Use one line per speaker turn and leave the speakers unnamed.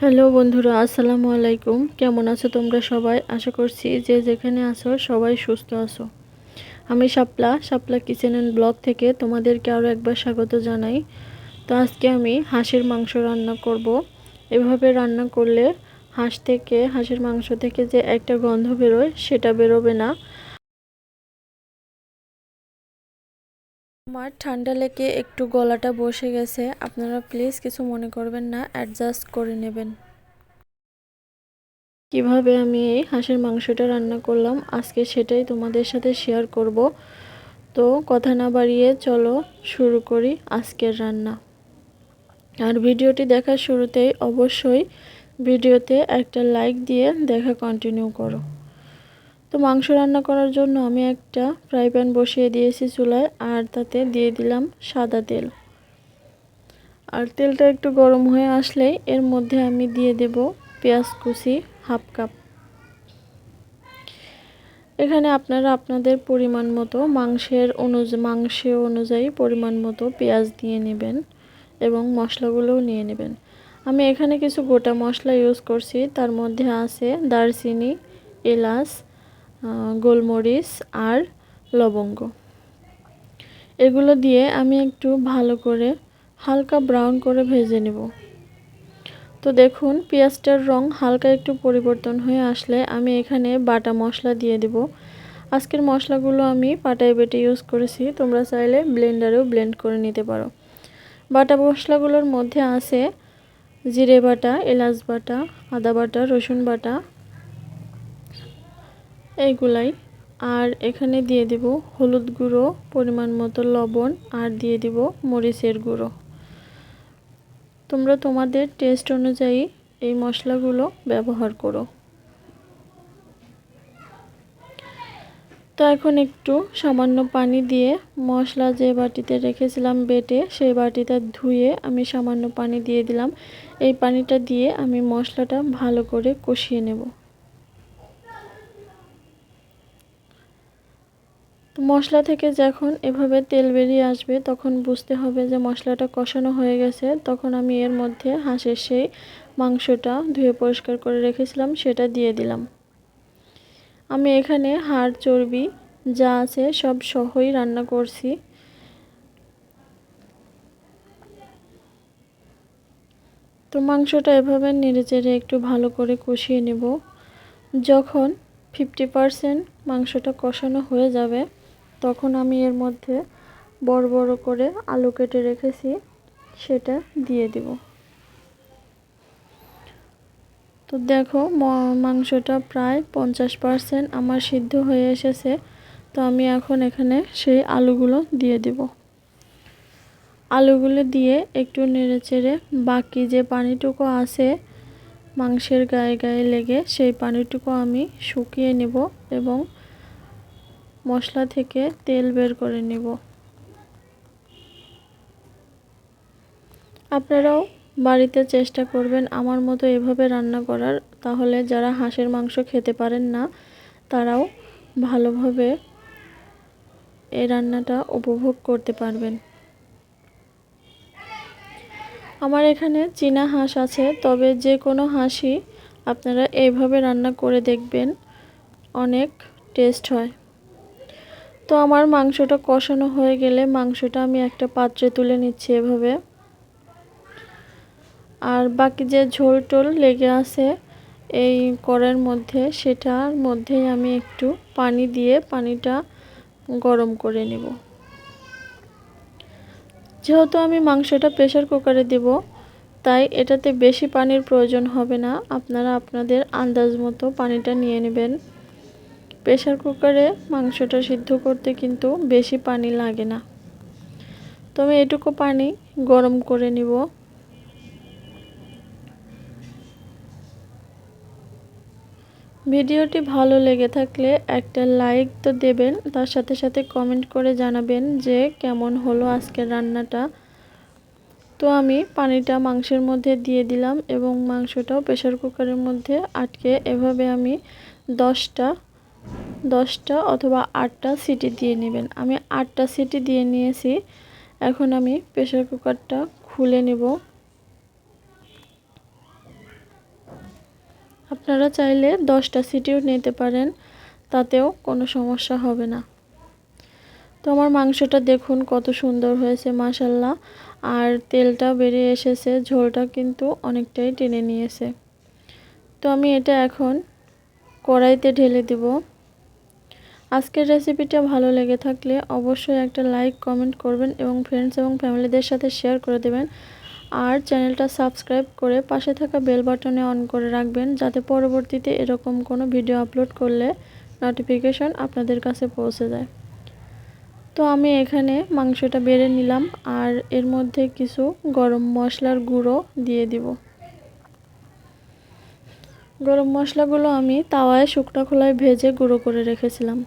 Hello বন্ধুরা, আসসালামু আলাইকুম। কেমন আছো তোমরা সবাই? আশা করছি যে যেখানে আছো সবাই সুস্থ আছো। আমি Shapla Shapla kitchen and blog থেকে তোমাদেরকে আরও একবার স্বাগত জানাই। তো আজকে আমি হাঁসের মাংস রান্না করব। এভাবে রান্না করলে হাঁস থেকে, হাঁসের মাংস থেকে যে একটা গন্ধ বেরোয়, সেটা বেরোবে না। আমার ঠান্ডা লেগে একটু গলাটা বসে গেছে, আপনারা প্লিজ কিছু মনে করবেন না অ্যাডজাস্ট করে নেবেন। কীভাবে আমি এই হাঁসের মাংসটা রান্না করলাম, আজকে সেটাই তোমাদের সাথে শেয়ার করব। তো কথা না বাড়িয়ে চলো শুরু করি আজকের রান্না। আর ভিডিওটি দেখার শুরুতেই অবশ্যই ভিডিওতে একটা লাইক দিয়ে দেখা কন্টিনিউ করো। তো মাংস রান্না করার জন্য আমি একটা ফ্রাই প্যান বসিয়ে দিয়েছি চুলায় আর তাতে দিয়ে দিলাম সাদা তেল। আর তেলটা একটু গরম হয়ে আসলেই এর মধ্যে আমি দিয়ে দেব পেঁয়াজ কুচি হাফ কাপ। এখানে আপনারা আপনাদের পরিমাণ মতো মাংসের অনু মাংস অনুযায়ী পরিমাণ মতো পেঁয়াজ দিয়ে নেবেন এবং মশলাগুলোও নিয়ে নেবেন। আমি এখানে কিছু গোটা মশলা ইউজ করছি, তার মধ্যে আছে দারচিনি, এলাচ গোলমরিচ আর লবঙ্গ। এগুলো দিয়ে আমি একটু ভালো করে হালকা ব্রাউন করে ভেজে নেব। তো দেখুন, পেঁয়াজটার রং হালকা একটু পরিবর্তন হয়ে আসলে আমি এখানে বাটা মশলা দিয়ে দেব। আজকের মশলাগুলো আমি পাটায় বেটে ইউজ করেছি, তোমরা চাইলে ব্লেন্ডারেও ব্লেন্ড করে নিতে পারো। বাটা মশলাগুলোর মধ্যে আছে জিরে বাটা, এলাচ বাটা, আদা বাটা, রসুন বাটা এইগুলাই। আর এখানে দিয়ে দিব হলুদ গুঁড়ো, পরিমাণ মতো লবণ, আর দিয়ে দিব মরিচের গুঁড়ো। তোমরা তোমাদের টেস্ট অনুযায়ী এই মশলাগুলো ব্যবহার করো। তো এখন একটু সামান্য পানি দিয়ে মশলা যে বাটিতে রেখেছিলাম বেটে, সেই বাটিটা ধুয়ে আমি সামান্য পানি দিয়ে দিলাম। এই পানিটা দিয়ে আমি মশলাটা ভালো করে কষিয়ে নেব। তো মশলা থেকে যখন এভাবে তেল বেরিয়ে আসবে, তখন বুঝতে হবে যে মশলাটা কষানো হয়ে গেছে। তখন আমি এর মধ্যে হাঁসের সেই মাংসটা ধুয়ে পরিষ্কার করে রেখেছিলাম, সেটা দিয়ে দিলাম। আমি এখানে হাড়, চর্বি যা আছে সব সহই রান্না করছি। তো মাংসটা এভাবে নেড়ে চেড়ে একটু ভালো করে কষিয়ে নেব। যখন ফিফটি পারসেন্ট মাংসটা কষানো হয়ে যাবে তখন আমি এর মধ্যে বড় বড় করে আলু কেটে রেখেছি, সেটা দিয়ে দিব। তো দেখো মাংসটা প্রায় পঞ্চাশ পারসেন্ট আমার সিদ্ধ হয়ে এসেছে, তো আমি এখন এখানে সেই আলুগুলো দিয়ে দিব। আলুগুলো দিয়ে একটু নেড়ে চেড়ে বাকি যে পানিটুকু আছে মাংসের গায়ে গায়ে লেগে, সেই পানিটুকু আমি শুকিয়ে নেব এবং মশলা থেকে তেল বের করে নেব। আপনারাও বাড়িতে চেষ্টা করবেন আমার মতো এভাবে রান্না করার। তাহলে যারা হাঁসের মাংস খেতে পারেন না, তারাও ভালোভাবে এই রান্নাটা উপভোগ করতে পারবেন। আমার এখানে চীনা হাঁস আছে, তবে যে কোনো হাঁসই আপনারা এইভাবে রান্না করে দেখবেন, অনেক টেস্ট হয়। তো আমার মাংসটা কষানো হয়ে গেলে মাংসটা আমি একটা পাত্রে তুলে নিচ্ছি এভাবে। আর বাকি যে ঝোল টোল লেগে আছে এই কড়াইয়ের মধ্যে, সেটার মধ্যেই আমি একটু পানি দিয়ে পানিটা গরম করে নেব। যেহেতু আমি মাংসটা প্রেশার কুকারে দেব, তাই এটাতে বেশি পানির প্রয়োজন হবে না। আপনারা আপনাদের আন্দাজ মতো পানিটা নিয়ে নেবেন। প্রেশার কুকারে মাংসটা সিদ্ধ করতে কিন্তু বেশি পানি লাগে না। তো আমি এটুকু পানি গরম করে নিব। ভিডিওটি ভালো লেগে থাকলে একটা লাইক তো দেবেন, তার সাথে সাথে কমেন্ট করে জানাবেন যে কেমন হলো আজকের রান্নাটা। তো আমি পানিটা মাংসের মধ্যে দিয়ে দিলাম এবং মাংসটাও প্রেশার কুকারের মধ্যে আটকে এভাবে আমি দশটা দশটা অথবা আটটা সিটি দিয়ে নেবেন। আমি আটটা সিটি দিয়ে নিয়েছি। এখন আমি প্রেশার কুকারটা খুলে নেব। আপনারা চাইলে দশটা সিটিও নিতে পারেন, তাতেও কোনো সমস্যা হবে না। তো আমার মাংসটা দেখুন কত সুন্দর হয়েছে মাসাল্লাহ আর তেলটা বেরিয়ে এসেছে, ঝোলটা কিন্তু অনেকটাই টেনে নিয়েছে। তো আমি এটা এখন কড়াইতে ঢেলে দেব। আজকের রেসিপিটা ভালো লেগে থাকলে অবশ্যই একটা লাইক কমেন্ট করবেন এবং ফ্রেন্ডস এবং ফ্যামিলিদের সাথে শেয়ার করে দেবেন। আর চ্যানেলটা সাবস্ক্রাইব করে পাশে থাকা বেল বাটনে অন করে রাখবেন যাতে পরবর্তীতে এরকম কোনো ভিডিও আপলোড করলে নোটিফিকেশন আপনাদের কাছে পৌঁছে যায়। তো আমি এখানে মাংসটা বেড়ে নিলাম আর এর মধ্যে কিছু গরম মশলার গুঁড়ো দিয়ে দিব। গরম মশলাগুলো আমি তাওয়ায় শুকনো খোলায় ভেজে গুঁড়ো করে রেখেছিলাম।